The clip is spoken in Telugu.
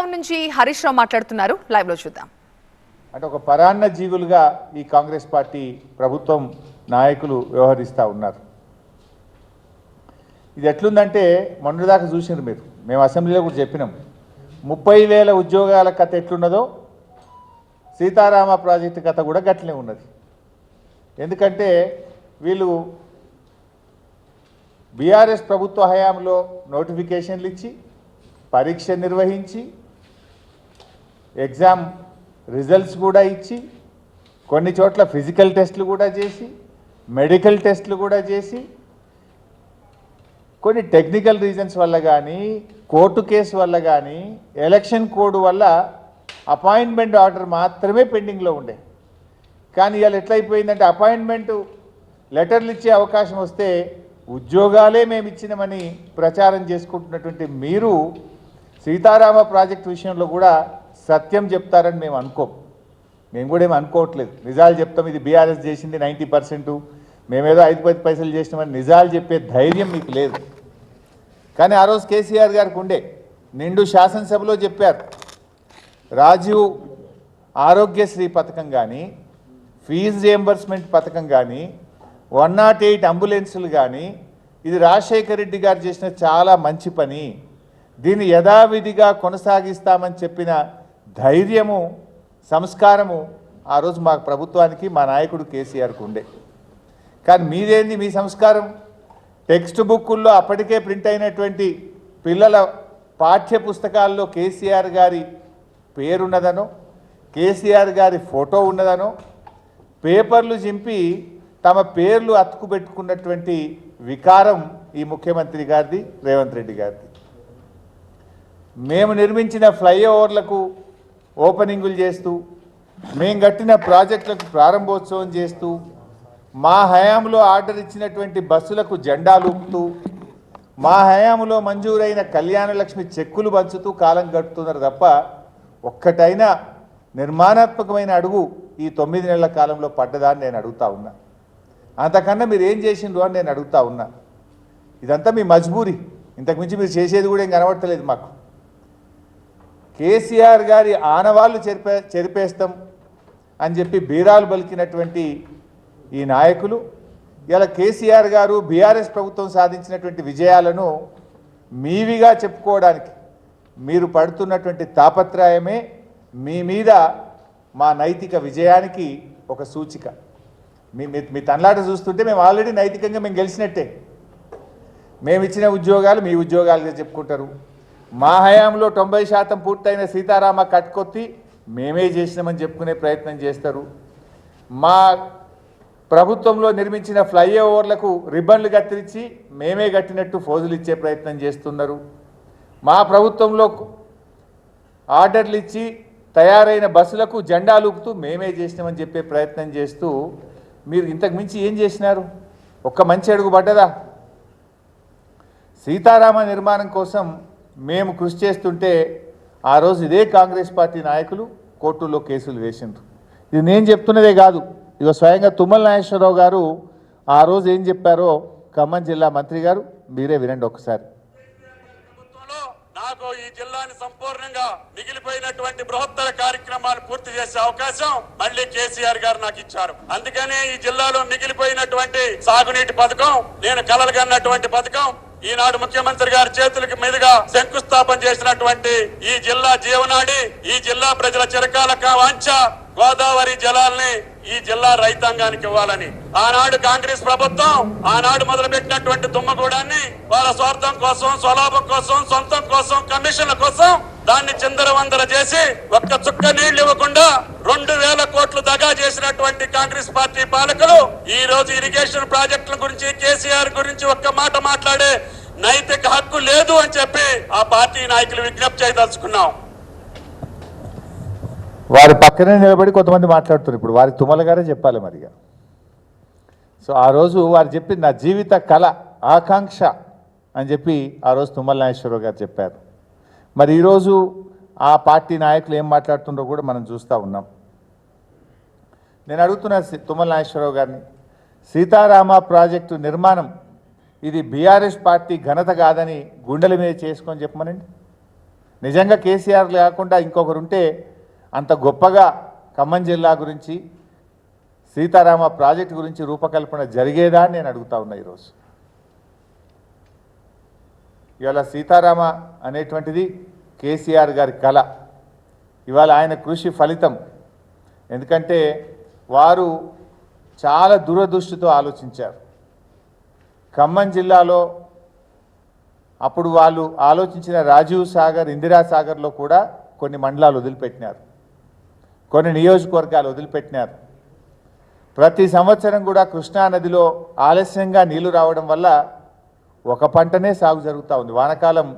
భవన్ నుంచి హరీష్ రావు మాట్లాడుతున్నారు. లైవ్లో చూద్దాం. అంటే ఒక పరాన్న జీవులుగా ఈ కాంగ్రెస్ పార్టీ ప్రభుత్వం నాయకులు వ్యవహరిస్తూ ఉన్నారు. ఇది ఎట్లుందంటే మొన్నటిదాకా చూసినారు మీరు. మేము అసెంబ్లీలో కూడా చెప్పినాం. ముప్పై వేల ఉద్యోగాల కథ ఎట్లున్నదో సీతారామ ప్రాజెక్టు కథ కూడా గట్లనే ఉన్నది. ఎందుకంటే వీళ్ళు బీఆర్ఎస్ ప్రభుత్వ హయాంలో నోటిఫికేషన్లు ఇచ్చి పరీక్ష నిర్వహించి ఎగ్జామ్ రిజల్ట్స్ కూడా ఇచ్చి కొన్ని చోట్ల ఫిజికల్ టెస్ట్లు కూడా చేసి మెడికల్ టెస్ట్లు కూడా చేసి కొన్ని టెక్నికల్ రీజన్స్ వల్ల కానీ కోర్టు కేసు వల్ల కానీ ఎలక్షన్ కోడ్ వల్ల అపాయింట్మెంట్ ఆర్డర్ మాత్రమే పెండింగ్లో ఉండే. కానీ ఇవాళ ఎట్లయిపోయిందంటే అపాయింట్మెంటు లెటర్లు ఇచ్చే అవకాశం వస్తే ఉద్యోగాలే మేము ఇచ్చినామని ప్రచారం చేసుకుంటున్నటువంటి మీరు సీతారామ ప్రాజెక్ట్ విషయంలో కూడా సత్యం చెప్తారని మేము అనుకోం. మేము కూడా ఏమి అనుకోవట్లేదు. నిజాలు చెప్తాం. ఇది బీఆర్ఎస్ చేసింది నైంటీ పర్సెంట్. మేమేదో ఐదు పది పైసలు చేసినామని నిజాలు చెప్పే ధైర్యం మీకు లేదు. కానీ ఆ రోజు కేసీఆర్ గారికి ఉండే. నిండు శాసనసభలో చెప్పారు. రాజీవ్ ఆరోగ్యశ్రీ పథకం కానీ ఫీజు రియంబర్స్మెంట్ పథకం కానీ వన్ నాట్ ఎయిట్ అంబులెన్సులు కానీ ఇది రాజశేఖర రెడ్డి గారు చేసిన చాలా మంచి పని. దీన్ని యథావిధిగా కొనసాగిస్తామని చెప్పిన ధైర్యము సంస్కారము ఆ రోజు మా ప్రభుత్వానికి మా నాయకుడు కేసీఆర్కు ఉండే. కానీ మీదేంది మీ సంస్కారం? టెక్స్ట్ బుక్కుల్లో అప్పటికే ప్రింట్ అయినటువంటి పిల్లల పాఠ్య పుస్తకాల్లో కేసీఆర్ గారి పేరున్నదనో కేసీఆర్ గారి ఫోటో ఉన్నదనో పేపర్లు చింపి తమ పేర్లు అతుకుపెట్టుకున్నటువంటి వికారం ఈ ముఖ్యమంత్రి గారిది రేవంత్ రెడ్డి గారిది. మేము నిర్మించిన ఫ్లైఓవర్లకు ఓపెనింగులు చేస్తూ మేము కట్టిన ప్రాజెక్టులకు ప్రారంభోత్సవం చేస్తూ మా హయాంలో ఆర్డర్ ఇచ్చినటువంటి బస్సులకు జెండాలు ఊపుతూ మా హయాంలో మంజూరైన కళ్యాణలక్ష్మి చెక్కులు పంచుతూ కాలం గడుపుతున్నారు తప్ప ఒక్కటైనా నిర్మాణాత్మకమైన అడుగు ఈ తొమ్మిది నెలల కాలంలో పడ్డదా అని నేను అడుగుతా ఉన్నా. అంతకన్నా మీరు ఏం చేసిండ్రు అని నేను అడుగుతా ఉన్నా. ఇదంతా మీ మజ్బూరి. ఇంతకుమించి మీరు చేసేది కూడా ఏం కనబడతలేదు మాకు. కేసీఆర్ గారి ఆనవాళ్ళు చెరిపే చెరిపేస్తాం అని చెప్పి బీరాలు బలికినటువంటి ఈ నాయకులు ఇలా కేసీఆర్ గారు బీఆర్ఎస్ ప్రభుత్వం సాధించినటువంటి విజయాలను మీవిగా చెప్పుకోవడానికి మీరు పడుతున్నటువంటి తాపత్రయమే మీ మీద మా నైతిక విజయానికి ఒక సూచిక. మీ మీ- తనలాట చూస్తుంటే మేము ఆల్రెడీ నైతికంగా మేము గెలిచినట్టే. మేము ఇచ్చిన ఉద్యోగాలు మీ ఉద్యోగాలుగా చెప్పుకుంటారు. మా హయాంలో తొంభై శాతం పూర్తయిన సీతారామ కట్కొత్తి మేమే చేసినామని చెప్పుకునే ప్రయత్నం చేస్తారు. మా ప్రభుత్వంలో నిర్మించిన ఫ్లైఓవర్లకు రిబ్బన్లు కత్తిరించి మేమే కట్టినట్టు ఫోజులు ఇచ్చే ప్రయత్నం చేస్తున్నారు. మా ప్రభుత్వంలో ఆర్డర్లు ఇచ్చి తయారైన బస్సులకు జెండాలు ఊపుతూ మేమే చేసినామని చెప్పే ప్రయత్నం చేస్తూ మీరు ఇంతకు మించి ఏం చేసినారు? ఒక్క మంచి అడుగు పడ్డదా? సీతారామ నిర్మాణం కోసం మేము కృషి చేస్తుంటే ఆ రోజు ఇదే కాంగ్రెస్ పార్టీ నాయకులు కోర్టుల్లో కేసులు వేసిండ్రు. ఇది నేను చెప్తున్నదే కాదు. ఇక స్వయంగా తుమ్మల నాగేశ్వరరావు గారు ఆ రోజు ఏం చెప్పారో ఖమ్మం జిల్లా మంత్రి గారు మీరే వినండి ఒకసారి. నాకు ఈ జిల్లాని సంపూర్ణంగా మిగిలిపోయినటువంటి బృహత్తర కార్యక్రమాలు పూర్తి చేసే అవకాశం మళ్ళీ కేసీఆర్ గారు నాకు ఇచ్చారు. అందుకనే ఈ జిల్లాలో మిగిలిపోయినటువంటి సాగునీటి పథకం నేను కలలుగన్నటువంటి పథకం ఈనాడు ముఖ్యమంత్రి గారి చేతులకి మీదుగా శంకుస్థాపన చేసినటువంటి ఈ జిల్లా జీవనాడి ఈ జిల్లా ప్రజల చిరకాల వాంఛ గోదావరి జలాల్ని ఈ జిల్లా రైతాంగానికి ఇవ్వాలని. ఆనాడు కాంగ్రెస్ ప్రభుత్వం ఆనాడు మొదలుపెట్టినటువంటి తుమ్మగూడాన్ని వాళ్ళ స్వార్థం కోసం స్వలాభం కోసం సొంతం కోసం కమిషన్ల కోసం దాన్ని చిందరవందర చేసి ఒక్క చుక్క నీళ్ళు ఇవ్వకుండా రెండు వేల కోట్లు దగా చేసినటువంటి కాంగ్రెస్ పార్టీ పాలకులు ఈ రోజు ఇరిగేషన్ ప్రాజెక్టుల గురించి కేసీఆర్ గురించి ఒక్క మాట మాట్లాడే నైతిక హక్కు లేదు అని చెప్పి ఆ పార్టీ నాయకులు విజ్ఞప్తి చేయదలుచుకున్నాం. వారి పక్కనే నిలబడి కొంతమంది మాట్లాడుతున్నారు ఇప్పుడు. వారి తుమ్మల గారే చెప్పాలి మరిగా సో ఆ రోజు వారు చెప్పి నా జీవిత కళ ఆకాంక్ష అని చెప్పి ఆ రోజు తుమ్మల నాగేశ్వరరావు గారు చెప్పారు. మరి ఈరోజు ఆ పార్టీ నాయకులు ఏం మాట్లాడుతుండో కూడా మనం చూస్తూ ఉన్నాం. నేను అడుగుతున్నా తుమ్మల నాగేశ్వరరావు గారిని సీతారామ ప్రాజెక్టు నిర్మాణం ఇది బీఆర్ఎస్ పార్టీ ఘనత కాదని గుండెల మీద చేసుకొని చెప్పమనండి. నిజంగా కేసీఆర్ లేకుండా ఇంకొకరు ఉంటే అంత గొప్పగా ఖమ్మం జిల్లా గురించి సీతారామ ప్రాజెక్టు గురించి రూపకల్పన జరిగేదా నేను అడుగుతా ఉన్నా ఈరోజు. ఇవాళ సీతారామ అనేటువంటిది కేసీఆర్ గారి కళ ఇవాళ ఆయన కృషి ఫలితం. ఎందుకంటే వారు చాలా దూరదృష్టితో ఆలోచించారు. ఖమ్మం జిల్లాలో అప్పుడు వాళ్ళు ఆలోచించిన రాజీవ్ సాగర్ ఇందిరా సాగర్లో కూడా కొన్ని మండలాలు వదిలిపెట్టినారు. కొన్ని నియోజకవర్గాలు వదిలిపెట్టినారు. ప్రతి సంవత్సరం కూడా కృష్ణా నదిలో ఆలస్యంగా నీళ్ళు రావడం వల్ల ఒక పంటనే సాగు జరుగుతూ ఉంది. వానకాలం